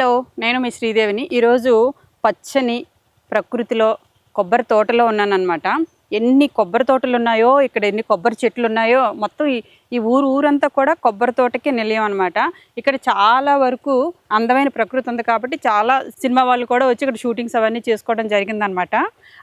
Hello నేను మీ శ్రీదేవిని. ఈరోజు పచ్చని ప్రకృతిలో కొబ్బరి తోటలో ఉన్నానన్నమాట. ఎన్ని కొబ్బరి తోటలు ఉన్నాయో ఇక్కడ ఎన్ని కొబ్బరి చెట్లు ఉన్నాయో మొత్తం ఈ ఊరు ఊరంతా కూడా కొబ్బరి తోటకి నిలయం అనమాట ఇక్కడ చాలా వరకు అందమైన ప్రకృతి ఉంది కాబట్టి చాలా సినిమా వాళ్ళు కూడా వచ్చి ఇక్కడ షూటింగ్స్ అవన్నీ చేసుకోవడం జరిగిందనమాట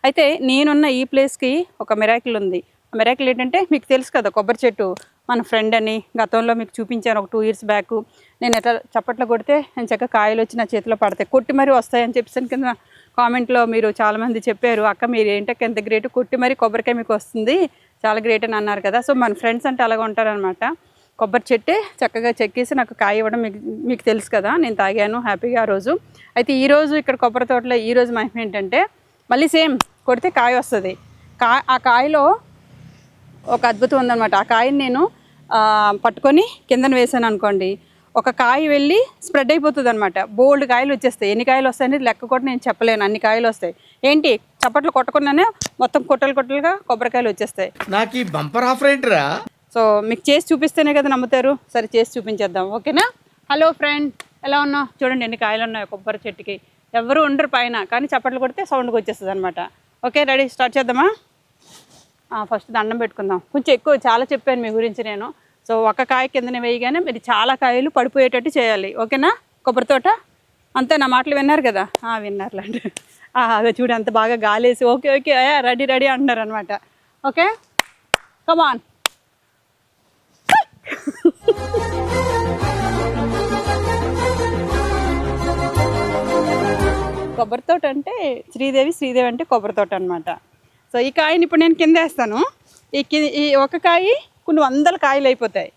అయితే నేనున్న ఈ ప్లేస్కి ఒక మిరాకిల్ ఉంది. మెరాకిల్ ఏంటంటే మీకు తెలుసు కదా కొబ్బరి చెట్టు మన ఫ్రెండ్ అని గతంలో మీకు చూపించాను ఒక టూ ఇయర్స్ బ్యాక్ నేను ఎట్లా చప్పట్లు కొడితే నేను చక్కగా కాయలు వచ్చి నా చేతిలో పడతాయి. కొట్టి మరీ వస్తాయని చెప్పేసి కింద కామెంట్లో మీరు చాలామంది చెప్పారు అక్క మీరు ఏంటక్క ఎంత గ్రేట్ కొట్టి మరీ కొబ్బరికాయ మీకు వస్తుంది. చాలా గ్రేట్ అని అన్నారు కదా. సో మన ఫ్రెండ్స్ అంటే అలాగ ఉంటారనమాట కొబ్బరి చెట్టే చక్కగా చెక్కేసి నాకు కాయ ఇవ్వడం మీకు మీకు తెలుసు కదా. నేను తాగాను హ్యాపీగా ఆ రోజు. అయితే ఈరోజు ఇక్కడ కొబ్బరి తోటలో ఈ రోజు మహిమ ఏంటంటే మళ్ళీ సేమ్ కొడితే కాయ వస్తుంది. కా ఆ కాయలో ఒక అద్భుతం ఉందన్నమాట. ఆ కాయని నేను పట్టుకొని కిందన వేసాను అనుకోండి. ఒక కాయ వెళ్ళి స్ప్రెడ్ అయిపోతుంది అనమాట బోల్డ్ కాయలు వచ్చేస్తాయి. ఎన్ని కాయలు వస్తాయని లెక్క కూడా నేను చెప్పలేను. అన్ని కాయలు వస్తాయి. ఏంటి? చప్పట్లు కొట్టకుండానే మొత్తం కొట్టలు కొట్టలుగా కొబ్బరికాయలు వచ్చేస్తాయి. నాకు ఈ బంపర్ ఆఫర్ ఏంటిరా? సో మీకు చేసి చూపిస్తేనే కదా నమ్ముతారు. సరే చేసి చూపించేద్దాం. ఓకేనా? హలో ఫ్రెండ్ ఎలా ఉన్నావు? చూడండి ఎన్ని కాయలు ఉన్నాయి కొబ్బరి చెట్టుకి. ఎవరు ఉండరు పైన కానీ చప్పట్లు కొడితే సౌండ్కి వచ్చేస్తుంది అనమాట ఓకే రెడీ. స్టార్ట్ చేద్దామా? ఫస్ట్ దండం పెట్టుకుందాం. కొంచెం ఎక్కువ చాలా చెప్పాను మీ గురించి నేను. సో ఒక కాయ కిందనే వేయగానే మీరు చాలా కాయలు పడిపోయేటట్టు చేయాలి. ఓకేనా? కొబ్బరి తోట? అంతే నా మాటలు విన్నారు కదా? ఆ, విన్నారులేండి. అదే చూడు అంత బాగా గాలేసి. ఓకే ఓకే రెడీ రెడీ అంటున్నారు అనమాట ఓకే కమాన్ కొబ్బరి తోట అంటే శ్రీదేవి శ్రీదేవి అంటే కొబ్బరి తోట అనమాట సో ఈ కాయని ఇప్పుడు నేను కింద వేస్తాను. ఈ ఈ ఒక కాయ కొన్ని వందల కాయలు అయిపోతాయి.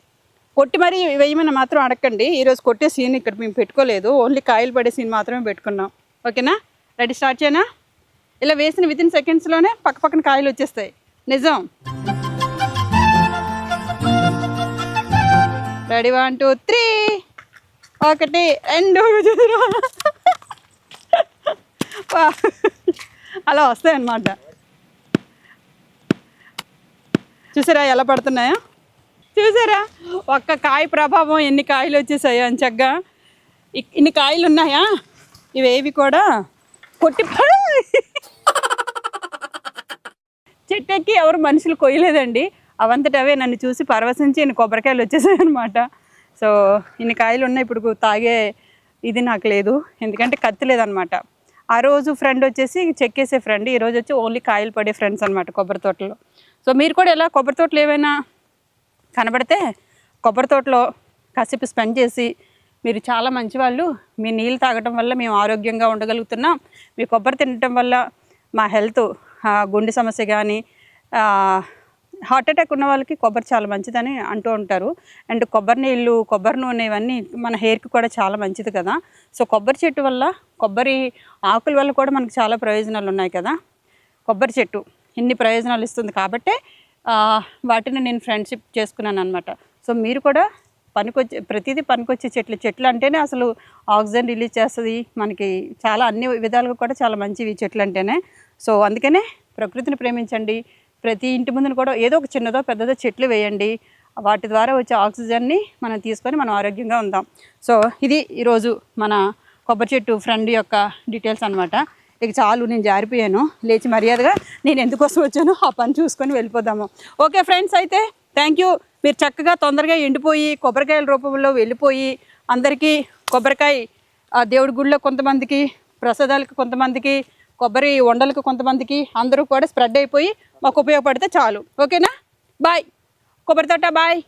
కొట్టి మరీ వేయమని మాత్రం అడగండి ఈరోజు కొట్టే సీన్ ఇక్కడ మేము పెట్టుకోలేదు. ఓన్లీ కాయలు పడే సీన్ మాత్రమే పెట్టుకున్నాం. ఓకేనా? రెడీ స్టార్ట్ చేయనా? ఇలా వేసిన విత్ ఇన్ సెకండ్స్లోనే పక్క పక్కన కాయలు వచ్చేస్తాయి. నిజం. Ready one two three. ఒకటి రెండు. వా. అలా వస్తాయన్నమాట. చూసారా ఎలా పడుతున్నాయా? చూసారా? ఒక్క కాయ ప్రభావం ఎన్ని కాయలు వచ్చేసాయో అని చక్కగా. ఇన్ని కాయలు ఉన్నాయా? ఇవేవి కూడా కొట్టి చెట్టెక్కి ఎవరు మనుషులు కొయ్యలేదండి. అవంతట అవే నన్ను చూసి పరవశించి ఇన్ని కొబ్బరికాయలు వచ్చేసాయి అనమాట సో ఇన్ని కాయలు ఉన్నాయి ఇప్పుడు తాగే ఇది నాకు లేదు. ఎందుకంటే కత్తి లేదనమాట ఆ రోజు ఫ్రెండ్ వచ్చేసి చెక్కేసే ఫ్రెండ్ ఈరోజు వచ్చి ఓన్లీ కాయలు పడే ఫ్రెండ్స్ అనమాట కొబ్బరి తోటలో. సో మీరు కూడా ఎలా కొబ్బరి తోటలు ఏమైనా కనబడితే కొబ్బరి తోటలో కాసేపు స్పెండ్ చేసి మీరు చాలా మంచి వాళ్ళు. మీ నీళ్ళు తాగటం వల్ల మేము ఆరోగ్యంగా ఉండగలుగుతున్నాం. మీ కొబ్బరి తినటం వల్ల మా హెల్త్ గుండె సమస్య కానీ హార్ట్ అటాక్ ఉన్న వాళ్ళకి కొబ్బరి చాలా మంచిదని అంటూ ఉంటారు. అండ్ కొబ్బరి నీళ్ళు కొబ్బరి నూనె ఇవన్నీ మన హెయిర్కి కూడా చాలా మంచిది కదా. సో కొబ్బరి చెట్టు వల్ల కొబ్బరి ఆకుల వల్ల కూడా మనకు చాలా ప్రయోజనాలు ఉన్నాయి కదా. కొబ్బరి చెట్టు. ఇన్ని ప్రయోజనాలు ఇస్తుంది కాబట్టి వాటిని నేను ఫ్రెండ్షిప్ చేసుకున్నాను అనమాట సో మీరు కూడా పనికొచ్చే ప్రతిదీ పనికొచ్చే చెట్లు చెట్లు అంటేనే అసలు ఆక్సిజన్ రిలీజ్ చేస్తుంది. మనకి చాలా అన్ని విధాలుగా కూడా చాలా మంచివి చెట్లు అంటేనే. సో అందుకనే ప్రకృతిని ప్రేమించండి. ప్రతి ఇంటి ముందున కూడా ఏదో ఒక చిన్నదో పెద్దదో చెట్లు వేయండి. వాటి ద్వారా వచ్చే ఆక్సిజన్ని మనం తీసుకొని మనం ఆరోగ్యంగా ఉందాం. సో ఇది ఈరోజు మన కొబ్బరి చెట్టు ఫ్రెండ్ యొక్క డీటెయిల్స్ అనమాట ఇక చాలు నేను జారిపోయాను. లేచి మర్యాదగా నేను ఎందుకోసం వచ్చానో ఆ పని చూసుకొని వెళ్ళిపోదాము. ఓకే ఫ్రెండ్స్ అయితే థ్యాంక్ యూ మీరు చక్కగా తొందరగా ఎండిపోయి కొబ్బరికాయల రూపంలో వెళ్ళిపోయి అందరికీ కొబ్బరికాయ ఆ దేవుడి గుడిలో కొంతమందికి ప్రసాదాలకు కొంతమందికి కొబ్బరి వండలకు కొంతమందికి అందరూ కూడా స్ప్రెడ్ అయిపోయి మాకు ఉపయోగపడితే చాలు. ఓకేనా? బాయ్ కొబ్బరి తోట బాయ్